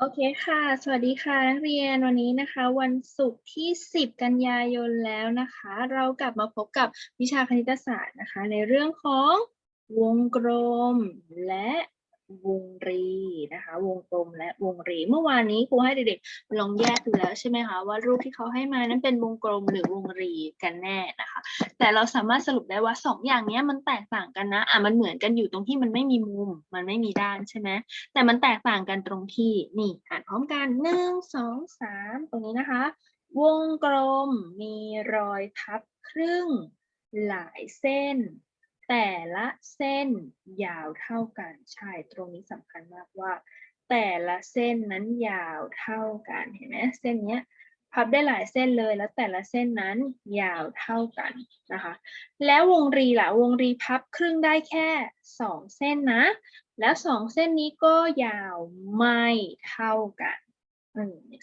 โอเคค่ะ สวัสดีค่ะนักเรียนวันนี้นะคะ วันศุกร์ที่ 10 กันยายนแล้วนะคะ เรากลับมาพบกับวิชาคณิตศาสตร์นะคะ ในเรื่องของวงกลมและ วงรีนะคะ วงกลมและวงรี เมื่อวานนี้ครูให้เด็กๆลองแยกดูแล้วใช่ไหมคะว่ารูปที่เขาให้มานั้นเป็นวงกลมหรือวงรีกันแน่นะคะ แต่เราสามารถสรุปได้ว่าสองอย่างนี้มันแตกต่างกันนะอะมันเหมือนกันอยู่ตรงที่มันไม่มีมุม มันไม่มีด้านใช่ไหมแต่มันแตกต่างกันตรงที่นี่อ่านพร้อมกันหนึ่งสองสามตรงนี้นะคะ วงกลมมีรอยทับครึ่งหลายเส้น แต่ละเส้นยาวเท่ากัน ใช่ ตรงนี้สำคัญมากว่า แต่ละเส้นนั้นยาวเท่ากัน เห็นไหมเส้นเนี้ยพับได้หลายเส้นเลย แล้วแต่ละเส้นนั้นยาวเท่ากันนะคะ แล้ววงรีล่ะ วงรีพับครึ่งได้แค่สองเส้นนะ แล้วสองเส้นนี้ก็ยาวไม่เท่ากัน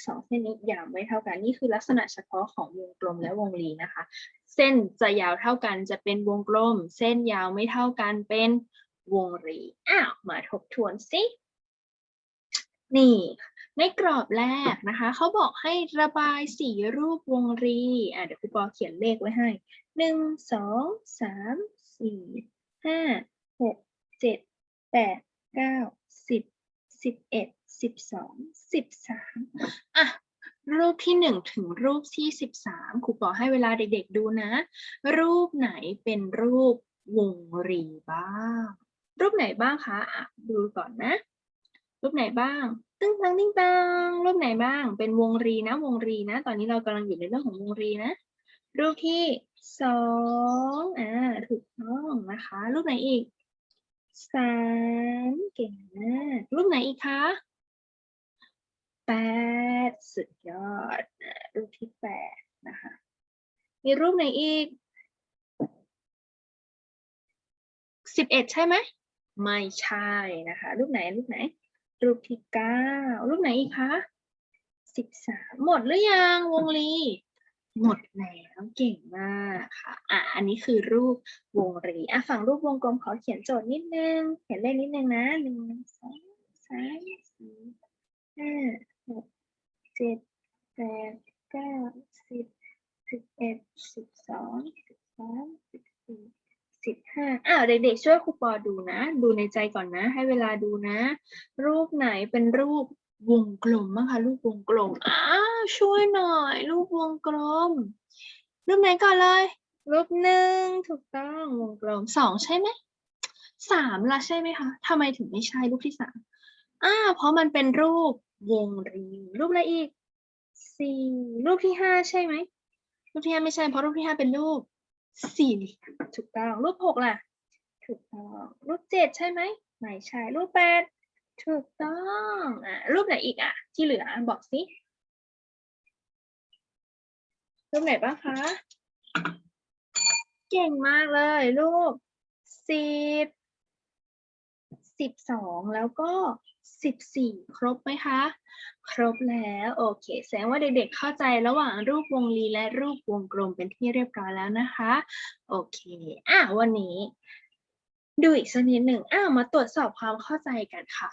สองเส้นนี้ยาวไม่เท่ากัน นี่คือลักษณะเฉพาะของวงกลมและวงรีนะคะ เส้นจะยาวเท่ากันจะเป็นวงกลม เส้นยาวไม่เท่ากันเป็นวงรี อ้าว มาทบทวนสิ นี่ ในกรอบแรกนะคะ เขาบอกให้ระบายสีรูปวงรี อะเดี๋ยวครูปอเขียนเลขไว้ให้ หนึ่ง สอง สาม สี่ ห้า หก เจ็ด แปด เก้า สิบ สิบเอ็ด สิบสองสิบสามอะรูปที่หนึ่งถึงรูปที่สิบสามครูปอให้เวลาเด็กๆดูนะ รูปไหนเป็นรูปวงรีบ้าง รูปไหนบ้างคะอะดูก่อนนะ รูปไหนบ้าง ตึ้งตังติ้งตังรูปไหนบ้าง เป็นวงรีนะ วงรีนะ ตอนนี้เรากำลังอยู่ในเรื่องของวงรีนะ รูปที่สองอ่าถูกต้องนะคะ รูปไหนอีกสามเก่งมากรูปไหนอีกคะ แปดสุดยอดรูปที่แปดนะคะ มีรูปไหนอีกสิบเอ็ดใช่ไหมไม่ใช่นะคะ รูปไหนรูปไหน รูปที่เก้ารูปไหนอีกคะสิบสามหมดหรือยังวงลีหมดแล้วเก่งมากค่ะอะ อันนี้คือรูปวงรีอะฝั่งรูปวงกลมขอเขียนโจทย์นิดนึง เขียนเลขนิดนึงนะหนึ่งสองสามสี่ห้าหกเจ็ดแปดเก้าสิบสิบเอ็ดสิบส องสิบสามสิบสี่สิบห้าอ้าวเด็กๆช่วยครูปอดูนะ ดูในใจก่อนนะ ให้เวลาดูนะ รูปไหนเป็นรูปวงกลมบ้างคะรูปวงกลมอ้าวช่วยหน่อย รูปวงกลม รูปไหนก่อนเลย รูปหนึ่งถูกต้องวงกลมสองใช่ไหมสามละใช่ไหมคะทำไมถึงไม่ใช่รูปที่สามอ่าเพราะมันเป็นรูปวงรีรูปอะไรอีกสี่รูปที่ห้าใช่ไหม รูปที่ห้าไม่ใช่เพราะรูปที่ห้าเป็นรูปสี่เหลี่ยมถูกต้อง รูปหกล่ะ ถูกต้อง รูปเจ็ดใช่ไหมไม่ใช่ รูปแปดถูกต้องอะรูปไหนอีกอะ ที่เหลือบอกสิรูปไหนบ้างคะ เก่งมากเลย รูปสิบ สิบสองแล้วก็สิบสี่ครบไหมคะ ครบแล้วโอเค แสดงว่าเด็กๆเข้าใจระหว่างรูปวงรีและรูปวงกลมเป็นที่เรียบร้อยแล้วนะคะ โอเค อะวันนี้ ดูอีกสักนิดหนึ่งอ้าวมาตรวจสอบความเข้าใจกันค่ะ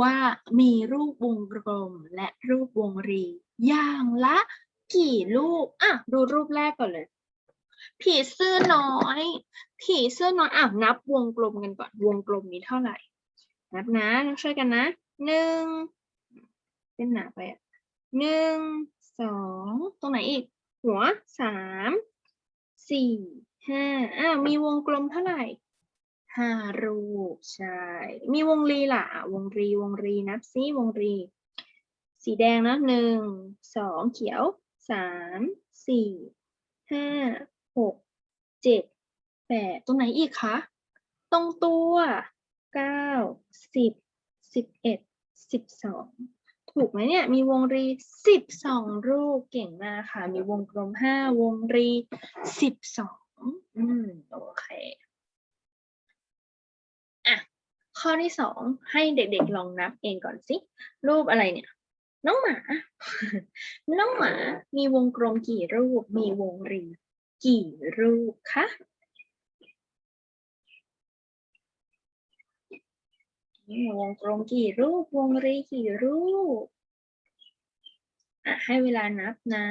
ว่ามีรูปวงกลมและรูปวงรี อย่างละกี่รูปอะดูรูปแรกก่อนเลย ผีเสื้อน้อย ผีเสื้อน้อยอะนับวงกลมกันก่อน วงกลมนี้เท่าไหร่ นับนะช่วยกันนะหนึ่งเป็นหนาไปอะหนึ่งสองตรงไหนอีก หัวสามสี่ห้าอะมีวงกลมเท่าไหร่ห้ารูปใช่มีวงรีล่ะ วงรีวงรีนับซิวงรี สีแดงนะหนึ่งสองเขียวสามสี่ห้าหกเจ็ดแปดตรงไหนอีกคะ ตรงตัว เก้าสิบสิบเอ็ดสิบสองถูกไหมเนี่ย มีวงรีสิบสองรูปเก่งมากค่ะ มีวงกลมห้าวงรีสิบสองอืมโอเคอะข้อที่สองให้เด็กๆลองนับเองก่อนสิ รูปอะไรเนี่ย น้องหมา น้องหมามีวงกลมกี่รูป มีวงรีกี่รูปคะ วงกลมกี่รูป วงรีกี่รูป ให้เวลานับนะ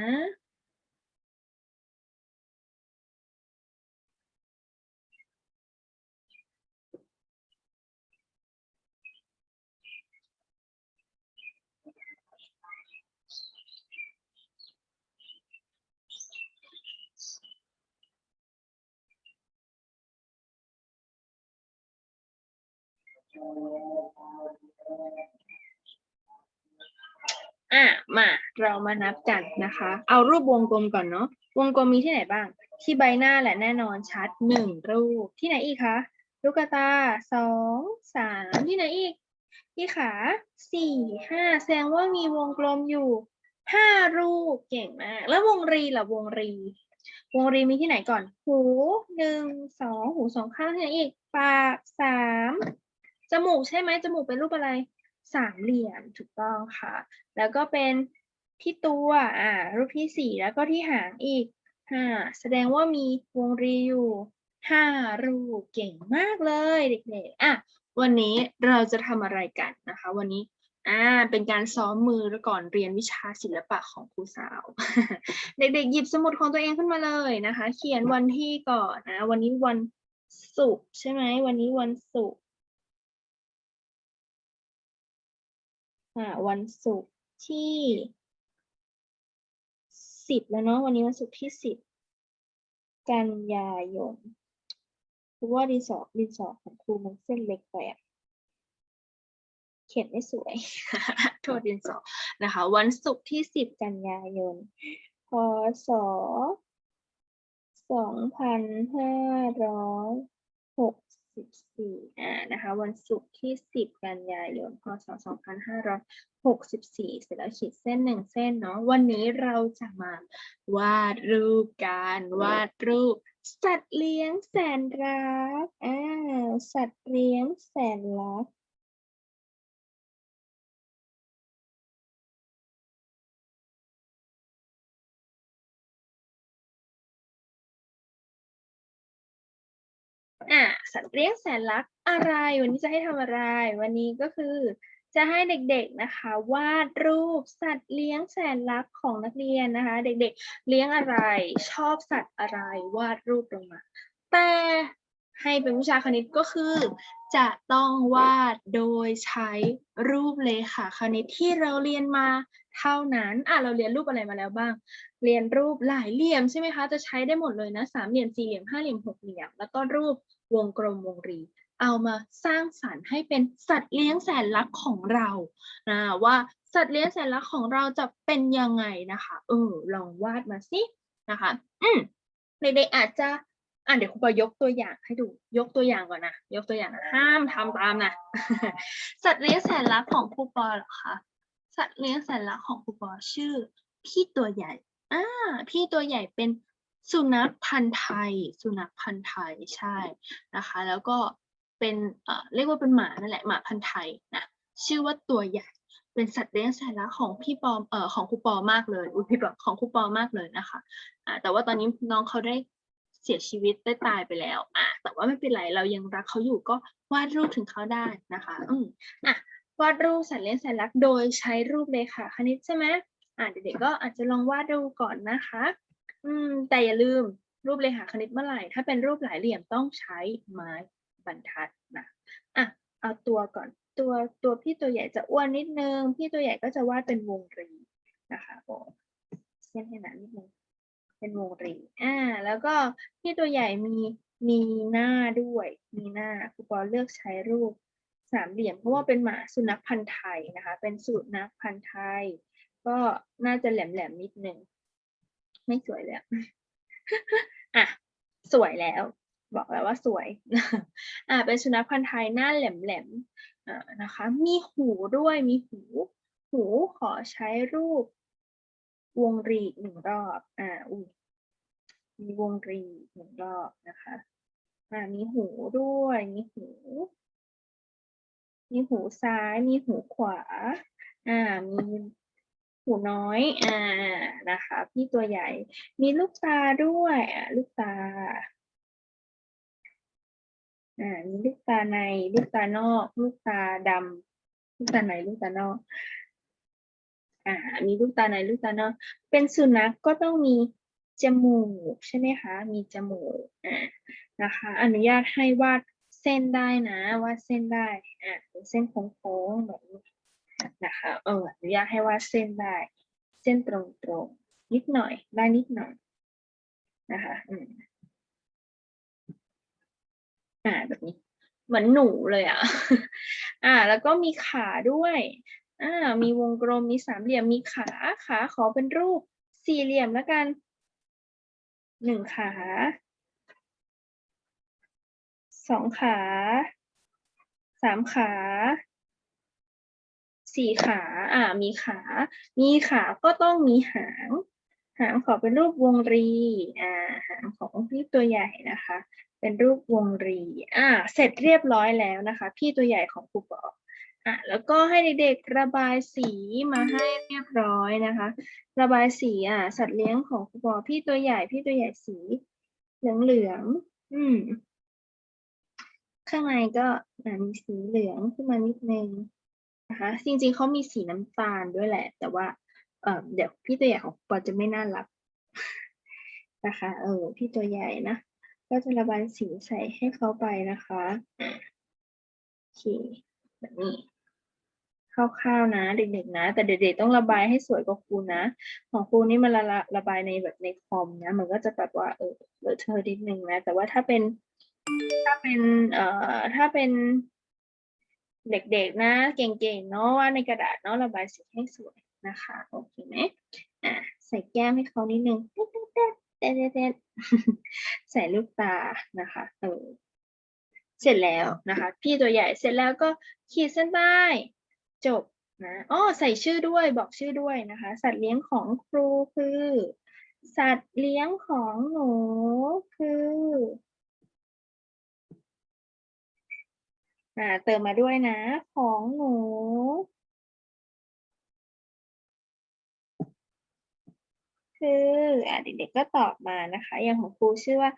อะมาเรามานับกันนะคะ เอารูปวงกลมก่อนเนาะวงกลมมีที่ไหนบ้าง ที่ใบหน้าแหละแน่นอนชัดหนึ่งรูปที่ไหนอีกคะลูกตาสองสามที่ไหนอีก ที่ขาสี่ห้าแสดงว่ามีวงกลมอยู่ห้ารูปเก่งมากแล้ววงรีล่ะวงรี วงรีมีที่ไหนก่อน หูหนึ่งสองหูสองข้างที่ไหนอีก ปากสาม จมูกใช่ไหมจมูกเป็นรูปอะไรสามเหลี่ยมถูกต้องค่ะ แล้วก็เป็นที่ตัวอ่ารูปที่สี่แล้วก็ที่หางอีกห้าแสดงว่ามีวงรีอยู่ห้ารูปเก่งมากเลยเด็กๆอะวันนี้เราจะทำอะไรกันนะคะ วันนี้อ่าเป็นการซ้อมมือก่อนเรียนวิชาศิลปะของครูสาว เด็กๆหยิบสมุดของตัวเองขึ้นมาเลยนะคะ เขียนวันที่ก่อนนะ วันนี้วันศุกร์ใช่ไหมวันนี้วันศุกร์ อ่าวันศุกร์ที่สิบแล้วเนาะวันนี้วันศุกร์ที่สิบกันยายนเพราะว่าดินสอดินสอของครูมันเส้นเล็กไปอะเขียนไม่สวย โทษดินสอนะคะ วันศุกร์ที่สิบกันยายน พศสองพันห้าร้อยหก สิบสี่อ่านะคะวันศุกร์ที่สิบกันยายนพศสองพันห้าร้อยหกสิบสี่เสร็จแล้วขีดเส้นหนึ่งเส้นเนาะวันนี้เราจะมาวาดรูปการวาดรูป สัตว์เลี้ยงแสนรักอ่าสัตว์เลี้ยงแสนรัก อะสัตว์เลี้ยงแสนรักอะไร วันนี้จะให้ทำอะไร วันนี้ก็คือ จะให้เด็กๆนะคะ วาดรูปสัตว์เลี้ยงแสนรักของนักเรียนนะคะ เด็กๆ เลี้ยงอะไร ชอบสัตว์อะไรวาดรูปลงมา แต่ให้เป็นวิชาคณิตก็คือ จะต้องวาดโดยใช้รูปเลขาคณิตที่เราเรียนมา เท่านั้นอะเราเรียนรูปอะไรมาแล้วบ้าง เรียนรูปหลายเหลี่ยมใช่ไหมคะ จะใช้ได้หมดเลยนะสามเหลี่ยมสี่เหลี่ยมห้าเหลี่ยมหกเหลี่ยม แล้วก็รูปวงกลมวงรี เอามาสร้างสรรค์ให้เป็นสัตว์เลี้ยงแสนรักของเรานะว่าสัตว์เลี้ยงแสนรักของเราจะเป็นยังไงนะคะ เออ ลองวาดมาสินะคะ อืมเด็กๆอาจจะอะเดี๋ยวครูปอยกตัวอย่างให้ดูยกตัวอย่างก่อนนะยกตัวอย่างนะห้ามทำตามนะสัตว์เลี้ยงแสนรักของครูปอเหรอคะ สัตว์เลี้ยงแสนรักของครูปอชื่อ พี่ตัวใหญ่อ่าพี่ตัวใหญ่เป็นสุนัขพันธุ์ไทย สุนัขพันธุ์ไทยใช่นะคะ แล้วก็เป็นเอ่อเรียกว่าเป็นหมานั่นแหละหมาพันธุ์ไทยนะชื่อว่าตัวใหญ่เป็นสัตว์เลี้ยงแสนรักของพี่ปอมเอ่อของครูปอมากเลยอุ้ยพี่ปอของครูปอมากเลยนะคะอ่าแต่ว่าตอนนี้น้องเขาได้เสียชีวิตได้ตายไปแล้วอ่าแต่ว่าไม่เป็นไรเรายังรักเขาอยู่ก็วาดรูปถึงเขาได้นะคะ อืมอะ วาดรูปสัตว์เลี้ยงแสนรักโดยใช้รูปเลยค่ะคณิตใช่ไหมอ่าเด็กๆก็อาจจะลองวาดดูก่อนนะคะ อืม แต่อย่าลืมรูปเลขาคณิตเมื่อไหร่ ถ้าเป็นรูปหลายเหลี่ยมต้องใช้ไม้บรรทัดนะอะเอาตัวก่อนตัวตัวพี่ตัวใหญ่จะอ้วนนิดนึง พี่ตัวใหญ่ก็จะวาดเป็นวงรีนะคะโอ้เส้นให้หนานิดนึงเป็นวงรีอ่า แล้วก็พี่ตัวใหญ่มีมีหน้าด้วย มีหน้าครูปอเลือกใช้รูป สามเหลี่ยม เพราะว่าเป็นหมาสุนัขพันธุ์ไทยนะคะ เป็นสุนัขพันธุ์ไทย ก็น่าจะแหลมแหลมๆนิดนึง ไม่สวยเลยอะอะสวยแล้ว บอกแล้วว่าสวยอะเป็นสุนัขพันธุ์ไทยหน้าแหลมแหลมๆอ่านะคะ มีหูด้วยมีหู หูขอใช้รูป วงรีหนึ่งรอบอ่าอุ้ยมีวงรีหนึ่งรอบนะคะอ่ามีหูด้วย มีหู มีหูซ้าย มีหูขวา อ่า มีหูน้อย อ่า นะคะ พี่ตัวใหญ่ มีลูกตาด้วยอ่าลูกตา อ่า มีลูกตาใน ลูกตานอก ลูกตาดำลูกตาใน ลูกตานอก อ่า มีลูกตาใน ลูกตานอก เป็นสุนัขก็ต้องมีจมูกใช่ไหมคะ มีจมูก อ่า นะคะ อนุญาตให้วาด ส้นได้นะวาดเส้นได้อ่าเป็นเส้นโค้งๆแบบนี้นะคะเอออนุญาตให้วาดเส้นได้ เส้นตรงๆนิดหน่อยได้นิดหน่อยนะคะอืมอ่าแบบนี้ เหมือนหนูเลยอะ อ่า แล้วก็มีขาด้วยอ่ามีวงกลมมีสามเหลี่ยมมีขาขาขอเป็นรูปสี่เหลี่ยมแล้วกันหนึ่งขา สองขา สามขา สี่ขา อ่า มีขา มีขาก็ต้องมีหาง หางขอเป็นรูปวงรี อ่า หางของพี่ตัวใหญ่นะคะ เป็นรูปวงรี อ่า เสร็จเรียบร้อยแล้วนะคะ พี่ตัวใหญ่ของครูปออะแล้วก็ให้เด็กๆระบายสีมาให้เรียบร้อยนะคะ ระบายสีอะสัตว์เลี้ยงของครูปอพี่ตัวใหญ่พี่ตัวใหญ่สีเหลืองๆอืม ข้างในก็อ่ามีสีเหลืองขึ้นมานิดนึงนะคะจริงๆเขามีสีน้ำตาลด้วยแหละ แต่ว่าเออเดี๋ยวพี่ตัวใหญ่ของปอจะไม่น่ารักนะคะเออพี่ตัวใหญ่นะ ก็จะระบายสีใส่ให้เขาไปนะคะโอเคแบบนี้คร่าวๆนะ เด็กๆนะ แต่เด็กๆต้องระบายให้สวยกว่าครูนะ ของครูนี่มันละละระบายในแบบในคอมนะ มันก็จะแบบว่าเออเลอะเทอะนิดนึงนะ แต่ว่าถ้าเป็น ถ้าเป็นเอ่อถ้าเป็นเด็กๆนะเก่งๆเนาะวาดในกระดาษเนาะระบายสีให้สวยนะคะโอเคไหมอะใส่แก้มให้เขานิดนึงเต๊ดเต๊ดเต๊ดเต๊ดเต๊ดใส่ลูกตานะคะเออเสร็จแล้วนะคะพี่ตัวใหญ่เสร็จแล้วก็ขีดเส้นใต้จบนะอ๋อใส่ชื่อด้วยบอกชื่อด้วยนะคะ สัตว์เลี้ยงของครูคือ สัตว์เลี้ยงของหนูคือ อ่า เติมมาด้วยนะ ของหนู คืออ่าเด็กๆก็ตอบมานะคะ อย่างของครูชื่อว่า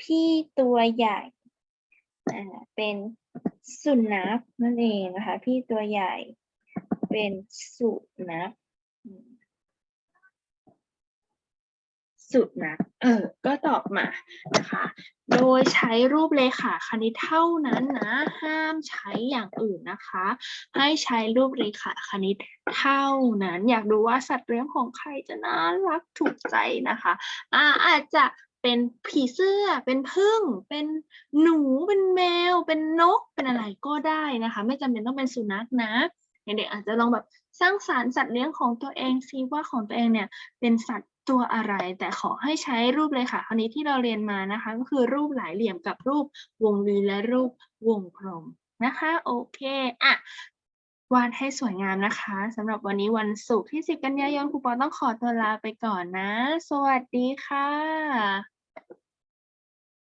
พี่ตัวใหญ่อ่าเป็นสุนัขนั่นเองนะคะ พี่ตัวใหญ่ เป็นสุนัข อืมสุนัขเออ ก็ตอบมานะคะ โดยใช้รูปเลขาคณิตเท่านั้นนะ ห้ามใช้อย่างอื่นนะคะ ให้ใช้รูปเลขาคณิตเท่านั้น อยากดูว่าสัตว์เลี้ยงของใครจะน่ารักถูกใจนะคะ อ่าอาจจะเป็นผีเสื้อ เป็นผึ้งเป็นหนู เป็นแมว เป็นนก เป็นอะไรก็ได้นะคะ ไม่จำเป็นต้องเป็นสุนัขนะ เด็กๆอาจจะลองแบบสร้างสรรค์สัตว์เลี้ยงของตัวเองซิว่าของตัวเองเนี่ยเป็นสัตว์ ตัวอะไร แต่ขอให้ใช้รูปเลยค่ะคราวนี้ที่เราเรียนมานะคะ ก็คือรูปหลายเหลี่ยมกับรูปวงรีและรูปวงกลมนะคะโอเคอะวาดให้สวยงามนะคะสำหรับวันนี้วันศุกร์ที่ 10 กันยายนครูปอต้องขอตัวลาไปก่อนนะ สวัสดีค่ะ